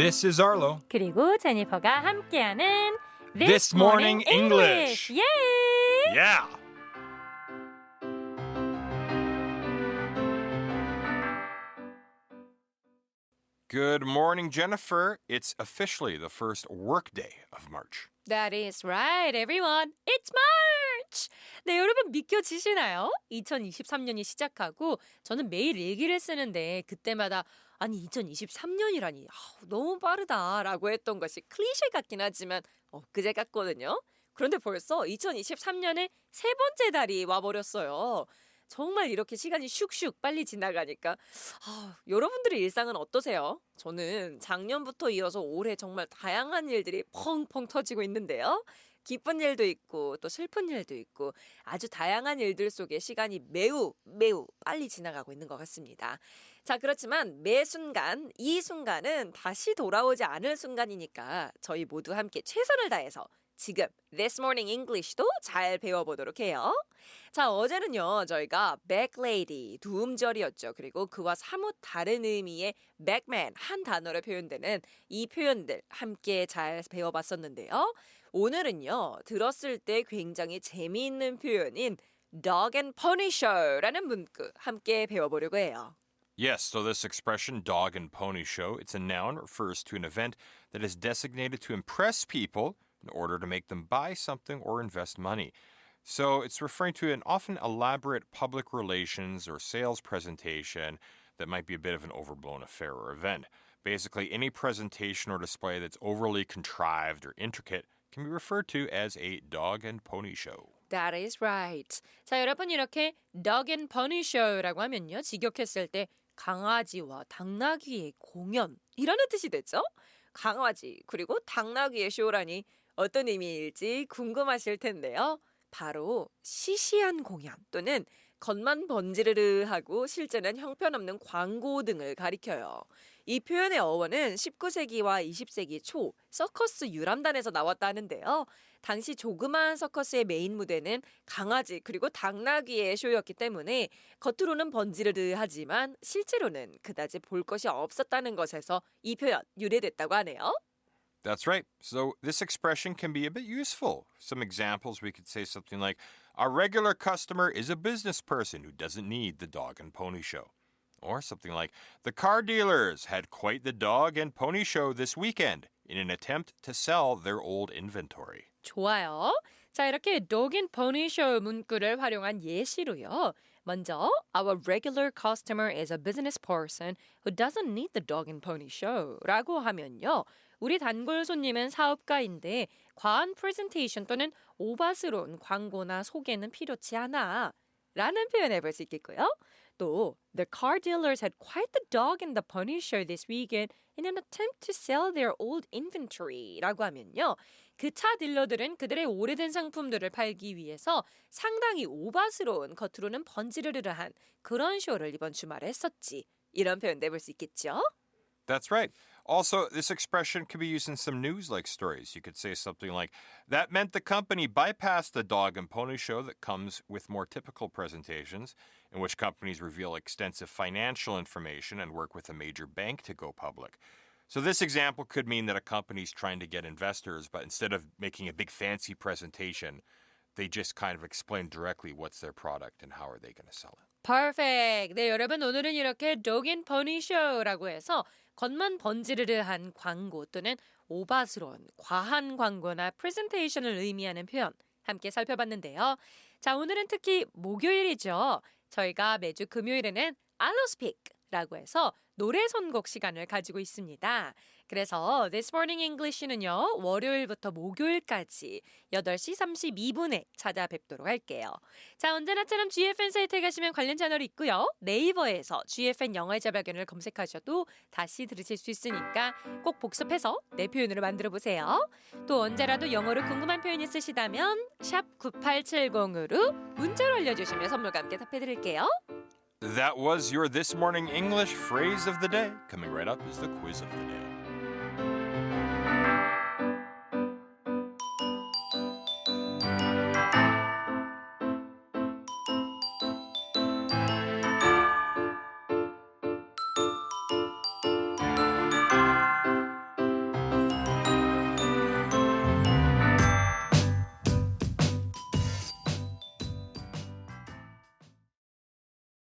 This is Arlo. 그리고 제니퍼가 함께하는 This Morning English. 예! Yeah. Good morning, Jennifer. It's officially the first workday of March. That is right, everyone. It's March! 네, 여러분 믿겨지시나요? 2023년이 시작하고 저는 매일 일기를 쓰는데 그때마다 아니 2023년이라니 너무 빠르다라고 했던 것이 클리셰 같긴 하지만 엊그제 같거든요. 그런데 벌써 2023년의 세 번째 달이 와버렸어요. 정말 이렇게 시간이 슉슉 빨리 지나가니까 아, 여러분들의 일상은 어떠세요? 저는 작년부터 이어서 올해 정말 다양한 일들이 펑펑 터지고 있는데요. 기쁜 일도 있고 또 슬픈 일도 있고 아주 다양한 일들 속에 시간이 매우 매우 빨리 지나가고 있는 것 같습니다. 자, 그렇지만 매 순간 이 순간은 다시 돌아오지 않을 순간이니까 저희 모두 함께 최선을 다해서 지금 This Morning English도 잘 배워보도록 해요. 자, 어제는요, 저희가 Backlady, 두 음절이었죠. 그리고 그와 사뭇 다른 의미의 Backman, 한 단어로 표현되는 이 표현들 함께 잘 배워봤었는데요. 오늘은요, 들었을 때 굉장히 재미있는 표현인 Dog and Punisher라는 문구 함께 배워보려고 해요. Yes, so this expression, dog and pony show, it's a noun, refers to an event that is designated to impress people in order to make them buy something or invest money. So it's referring to an often elaborate public relations or sales presentation that might be a bit of an overblown affair or event. Basically, any presentation or display that's overly contrived or intricate can be referred to as a dog and pony show. That is right. 자, 여러분 이렇게 dog and pony show라고 하면요. 직역했을 때 강아지와 당나귀의 공연이라는 뜻이 되죠. 강아지 그리고 당나귀의 쇼라니 어떤 의미일지 궁금하실 텐데요. 바로 시시한 공연 또는 겉만 번지르르 하고 실제는 형편없는 광고 등을 가리켜요. 이 표현의 어원은 19세기와 20세기 초 서커스 유람단에서 나왔다는데요. 당시 조그마한 서커스의 메인 무대는 강아지 그리고 당나귀의 쇼였기 때문에 겉으로는 번지르르 하지만 실제로는 그다지 볼 것이 없었다는 것에서 이 표현 유래됐다고 하네요. That's right. So this expression can be a bit useful. Some examples we could say something like, Our regular customer is a business person who doesn't need the dog and pony show. Or something like, The car dealers had quite the dog and pony show this weekend in an attempt to sell their old inventory. 좋아요. 자, 이렇게 dog and pony show 문구를 활용한 예시로요. 먼저, our regular customer is a business person who doesn't need the dog and pony show 라고 하면요. 우리 단골 손님은 사업가인데 과한 프레젠테이션 또는 오바스러운 광고나 소개는 필요치 않아. 라는 표현 해볼 수 있겠고요. 또 The car dealers had quite the dog and the pony show this weekend in an attempt to sell their old inventory 라고 하면요. 그 차 딜러들은 그들의 오래된 상품들을 팔기 위해서 상당히 오바스러운 겉으로는 번지르르한 그런 쇼를 이번 주말에 했었지. 이런 표현 내볼 수 있겠죠? That's right. Also, this expression can be used in some news like stories. You could say something like, That meant the company bypassed the dog and pony show that comes with more typical presentations, in which companies reveal extensive financial information and work with a major bank to go public. So, this example could mean that a company's trying to get investors, but instead of making a big fancy presentation, they just kind of explain directly what's their product and how are they going to sell it. Perfect. 네, 여러분 오늘은 이렇게 dog and pony show라고 해서 겉만 번지르르한 광고 또는 오바스러운 과한 광고나 프레젠테이션을 의미하는 표현 함께 살펴봤는데요. 자, 오늘은 특히 목요일이죠. 저희가 매주 금요일에는 알로스픽 라고 해서 노래 선곡 시간을 가지고 있습니다. 그래서 This Morning English는요. 월요일부터 목요일까지 8시 32분에 찾아뵙도록 할게요. 자, 언제나처럼 GFN 사이트에 가시면 관련 채널이 있고요. 네이버에서 GFN 영어의 자발견을 검색하셔도 다시 들으실 수 있으니까 꼭 복습해서 내 표현으로 만들어 보세요. 또 언제라도 영어로 궁금한 표현 있으시다면 샵 9870으로 문자로 알려주시면 선물과 함께 답해드릴게요. That was your This Morning English phrase of the day. Coming right up is the quiz of the day.